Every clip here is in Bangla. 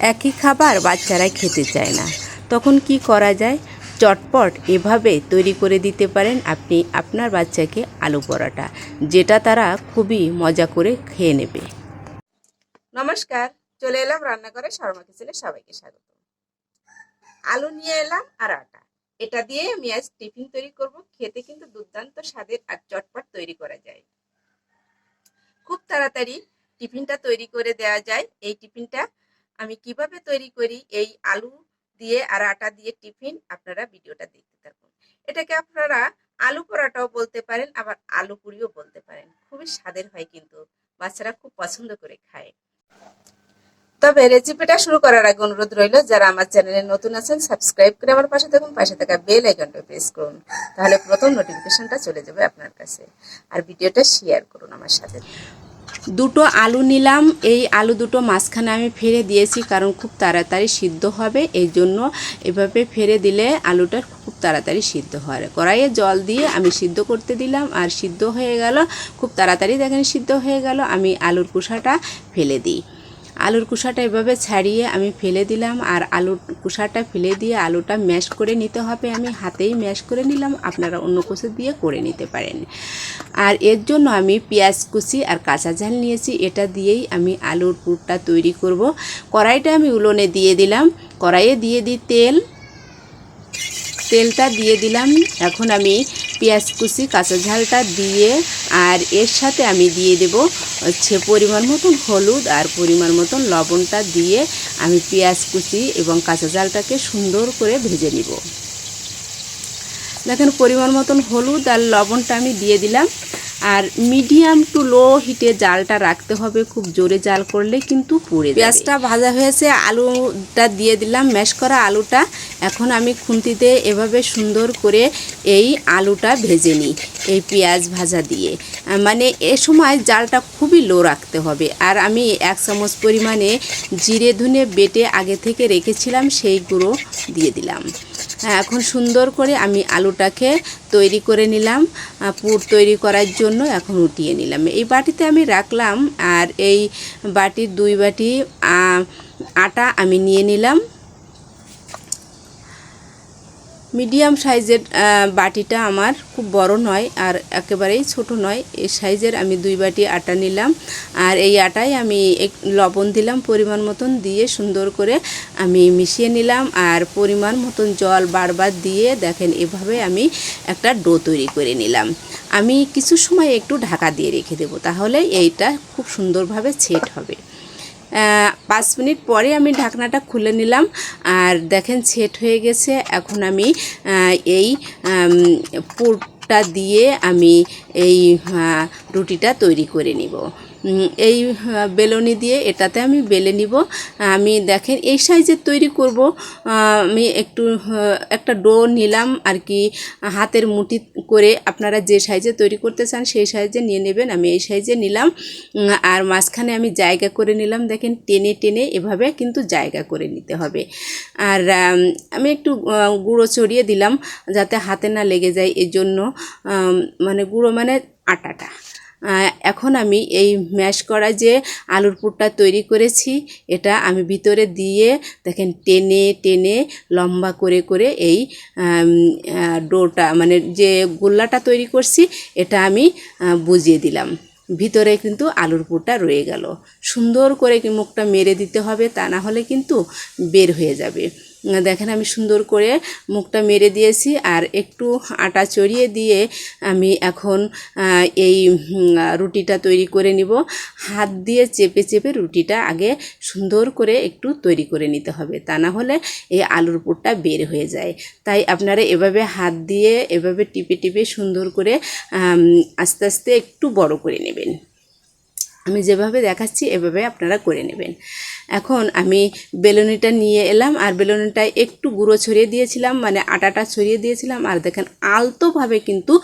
একই খাবার বাচ্চারা খেতে চায় না। তখন কি করা যায়? চটপট এভাবে তৈরি করে দিতে পারেন আপনি আপনার বাচ্চাকে আলু পরাটা, যেটা তারা খুবই মজা করে খেয়ে নেবে। নমস্কার, চলে এলাম রান্নাঘরে শর্মা কিচেনে সবাইকে স্বাগত। আলু নিয়ে এলাম আর আটা। এটা দিয়ে আমি আজ টিফিন তৈরি করব। খেতে কিন্তু দুর্দান্ত স্বাদের আর চটপট তৈরি করা যায়। খুব তাড়াতাড়ি টিফিনটা তৈরি করে দেওয়া যায়। এই টিফিনটা আমি কীভাবে তৈরি করি এই আলু দিয়ে আর আটা দিয়ে টিফিন, আপনারা ভিডিওটা দেখতে থাকুন। এটাকে আপনারা আলু পরাটাও বলতে পারেন, আবার আলু পুরিও বলতে পারেন। খুবই স্বাদের হয় কিন্তু, বাচ্চারা খুব পছন্দ করে খায়। তবে রেসিপিটা শুরু করার আগে অনুরোধ রইল, যারা আমার চ্যানেলে নতুন আছেন, সাবস্ক্রাইব করে আমার পাশে থাকুন, পাশে থাকা বেল আইকনটা প্রেস করুন, তাহলে প্রথম নোটিফিকেশনটা চলে যাবে আপনার কাছে। আর ভিডিওটা শেয়ার করুন আমার সাথে। দুটো আলু নিলাম। এই আলু দুটো মাঝখানে আমি ফেলে দিয়েছি কারণ খুব তাড়াতাড়ি সিদ্ধ হবে। এই জন্য এভাবে ফেলে দিলে আলুটা খুব তাড়াতাড়ি সিদ্ধ হয়। কড়াইয়ে জল দিয়ে আমি সিদ্ধ করতে দিলাম আর সিদ্ধ হয়ে গেল। খুব তাড়াতাড়ি দেখেন সিদ্ধ হয়ে গেল। আমি আলুর কুসাটা ফেলে দিই। আলুর কুসাটা এভাবে ছাড়িয়ে আমি ফেলে দিলাম আর আলুর কুসাটা ফেলে দিয়ে আলুটা ম্যাশ করে নিতে হবে। আমি হাতেই ম্যাশ করে নিলাম। আপনারা অন্য কুচি দিয়ে করে নিতে পারেন। আর এর জন্য আমি পেঁয়াজ কুচি আর কাঁচা ঝাল নিয়েছি। এটা দিয়েই আমি আলুর পুরটা তৈরি করব। কড়াইটা আমি উলোনে দিয়ে দিলাম। কড়াইয়ে দিয়ে দিই তেল। তেলটা দিয়ে দিলাম। এখন আমি পেঁয়াজ কুচি, কাঁচা ঝালটা দিয়ে আর এর সাথে আমি দিয়ে দেব হচ্ছে পরিমাণ মতন হলুদ আর পরিমাণ মতন লবণটা দিয়ে আমি পেঁয়াজ কুচি এবং কাঁচা ঝালটাকে সুন্দর করে ভেজে নিব। দেখেন পরিমাণ মতন হলুদ আর লবণটা আমি দিয়ে দিলাম। আর মিডিয়াম টু লো হিটে জালটা রাখতে হবে, খুব জোরে জাল করলে কিন্তু পুড়ে পেঁয়াজটা ভাজা হয়েছে, আলুটা দিয়ে দিলাম, ম্যাশ করা আলুটা। এখন আমি খুন্তিতে এভাবে সুন্দর করে এই আলুটা ভেজে নিই, এই পেঁয়াজ ভাজা দিয়ে। মানে এ সময় জালটা খুবই লো রাখতে হবে। আর আমি এক চামচ পরিমাণে জিরে ধুনে বেটে আগে থেকে রেখেছিলাম, সেই গুঁড়ো দিয়ে দিলাম। এখন সুন্দর করে আমি আলুটাকে তৈরি করে নিলাম পুর তৈরি করার জন্য এখন উঠিয়ে নিলাম। এই বাটিতে আমি রাখলাম আর এই বাটির দুই বাটি আটা আমি নিয়ে নিলাম। মিডিয়াম সাইজের বাটিটা আমার খুব বড় নয় আর একেবারেই ছোট নয়। এই সাইজের আমি দুই বাটি আটা নিলাম আর এই আটায় আমি এক লবণ দিলাম পরিমাণ মতন দিয়ে সুন্দর করে আমি মিশিয়ে নিলাম আর পরিমাণ মতন জল বারবার দিয়ে দেখেন এভাবে আমি একটা ডো তৈরি করে নিলাম। আমি কিছু সময় একটু ঢাকা দিয়ে রেখে দেবো, তাহলে এইটা খুব সুন্দরভাবে সেট হবে। পাঁচ মিনিট পরে আমি ঢাকনাটা খুলে নিলাম। আর দেখেন সেট হয়ে গেছে। এখন আমি এই পুরটা দিয়ে আমি এই রুটিটা তৈরি করে নিব। এই বেলনি দিয়ে এটাতে আমি বেলে নিব। আমি দেখেন এই সাইজের তৈরি করব। আমি একটু একটা ডো নিলাম আর কি, হাতের মুঠি করে আপনারা যে সাইজে তৈরি করতে চান সেই সাইজে নিয়ে নেবেন। আমি এই সাইজে নিলাম আর মাঝখানে আমি জায়গা করে নিলাম। দেখেন টেনে টেনে এভাবে কিন্তু জায়গা করে নিতে হবে। আর, আমি একটু গুঁড়ো চড়িয়ে দিলাম যাতে হাতে না লেগে যায়। এই জন্য মানে গুঁড়ো মানে আটাটা। এখন আমি এই ম্যাশ করা যে আলুর পুরটা তৈরি করেছি, এটা আমি ভিতরে দিয়ে দেখেন টেনে টেনে লম্বা করে করে এই ডোটা মানে যে গোল্লাটা তৈরি করছি, এটা আমি বুঝিয়ে দিলাম। ভিতরে কিন্তু আলুর পুরটা রয়ে গেল। সুন্দর করে মুখটা মেরে দিতে হবে তা না হলে কিন্তু বের হয়ে যাবে। দেখেন আমি সুন্দর করে মুখটা মেরে দিয়েছি আর একটু আটা চড়িয়ে দিয়ে আমি এখন এই রুটিটা তৈরি করে নিব। হাত দিয়ে চেপে চেপে রুটিটা আগে সুন্দর করে একটু তৈরি করে নিতে হবে, তা না হলে এই আলুর পুরটা বের হয়ে যায়। তাই আপনারা এভাবে হাত দিয়ে এভাবে টিপে টিপে সুন্দর করে আস্তে আস্তে একটু বড় করে নেবেন। আমি যেভাবে দেখাচ্ছি, এভাবে আপনারা করে নেবেন। এখন আমি বেলুনিটা নিয়ে এলাম, আর বেলুনিটায় একটু গুঁড়ো ছড়িয়ে দিয়েছিলাম মানে আটাটা ছড়িয়ে দিয়েছিলাম, আর দেখেন আলতোভাবে কিন্তু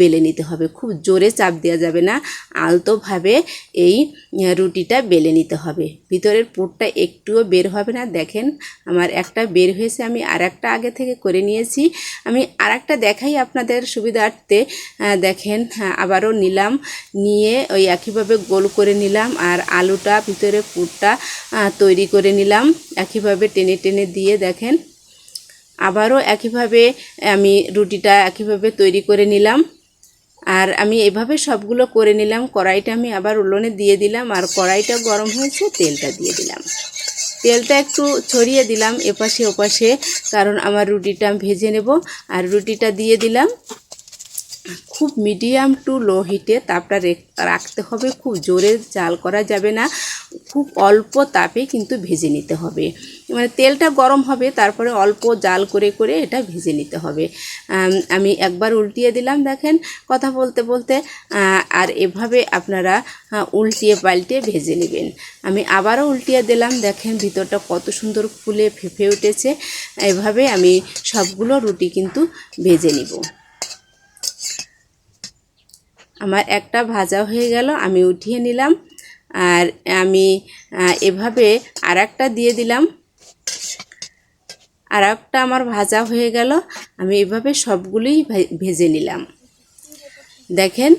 বেলে নিতে হবে, খুব জোরে চাপ দেওয়া যাবে না, আলতোভাবে এই রুটিটা বেলে নিতে হবে। ভিতরের পোটটা একটুও বের হবে না, দেখেন আমার একটা বের হয়েছে, আমি আর একটা আগে থেকে করে নিয়েছি। আমি আর একটা দেখাই আপনাদের সুবিধার্থে দেখেন, আবারও নিলাম, নিয়ে ওই একইভাবে গোল করে করে নিলাম আর আলুটা, ভিতরে পুরটা তৈরি করে নিলাম। একইভাবে টেনে টেনে দিয়ে দেখেন, আবারও একইভাবে আমি রুটিটা একইভাবে তৈরি করে নিলাম। আর আমি এভাবে সবগুলো করে নিলাম। কড়াইটা আমি আবার উল্লনে দিয়ে দিলাম আর কড়াইটা গরম হয়েছে, তেলটা দিয়ে দিলাম। তেলটা একটু ছড়িয়ে দিলাম এপাশে ওপাশে, কারণ আমার রুটিটা ভেজে নেব। আর রুটিটা দিয়ে দিলাম। খুব মিডিয়াম টু লো হিটে তাপটা রেখ- রাখতে হবে। খুব জোরে জাল করা যাবে না। খুব অল্প তাপে কিন্তু ভেজে নিতে হবে। মানে তেলটা গরম হবে, তারপরে অল্প জাল করে করে এটা ভেজে নিতে হবে। আমি একবার উল্টিয়ে দিলাম, দেখেন। কথা বলতে বলতে আর এভাবে আপনারা উল্টিয়ে পাল্টে ভেজে নেবেন। আমি আবারও উল্টিয়ে দিলাম, দেখেন ভিতরটা কত সুন্দর ফুলে ফেঁপে উঠেছে। এভাবে আমি সবগুলো রুটি কিন্তু ভেজে নিব। আমার একটা ভাজা হয়ে গেল, আমি উঠিয়ে নিলাম। আর আমি এভাবে আর দিয়ে দিলাম। আর একটা আমার ভাজা হয়ে গেল, আমি এভাবে সবগুলোই ভেজে নিলাম। দেখেন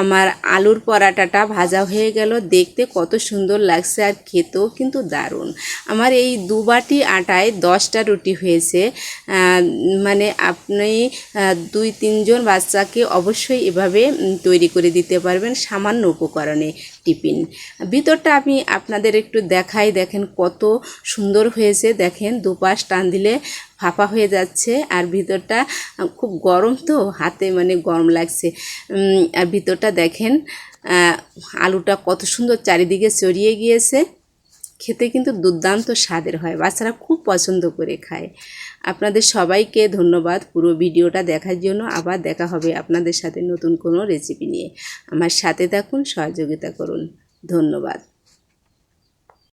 আমার আলুর পরাটাটা ভাজা হয়ে গেল। দেখতে কত সুন্দর লাগছে আর খেতেও কিন্তু দারুণ। আমার এই দু বাটি আটায় দশটা রুটি হয়েছে। মানে আপনি দুই তিনজন বাচ্চাকে অবশ্যই এভাবে তৈরি করে দিতে পারবেন সামান্য উপকরণে টিফিন। ভিতরটা আমি আপনাদের একটু দেখাই। দেখেন কত সুন্দর হয়েছে। দেখেন দুপাশ টান দিলে ফাঁপা হয়ে যাচ্ছে আর ভিতরটা খুব গরম তো, হাতে মানে গরম লাগছে। আর ভিতরটা দেখেন আলুটা কত সুন্দর চারিদিকে চড়িয়ে গিয়েছে। খেতে কিন্তু দুর্দান্ত স্বাদের হয়, বাচ্চারা খুব পছন্দ করে খায়। আপনাদের সবাইকে ধন্যবাদ পুরো ভিডিওটা দেখার জন্য, আবার দেখা হবে আপনাদের সাথে নতুন কোনো রেসিপি নিয়ে। আমার সাথে থাকুন, সহযোগিতা করুন। ধন্যবাদ।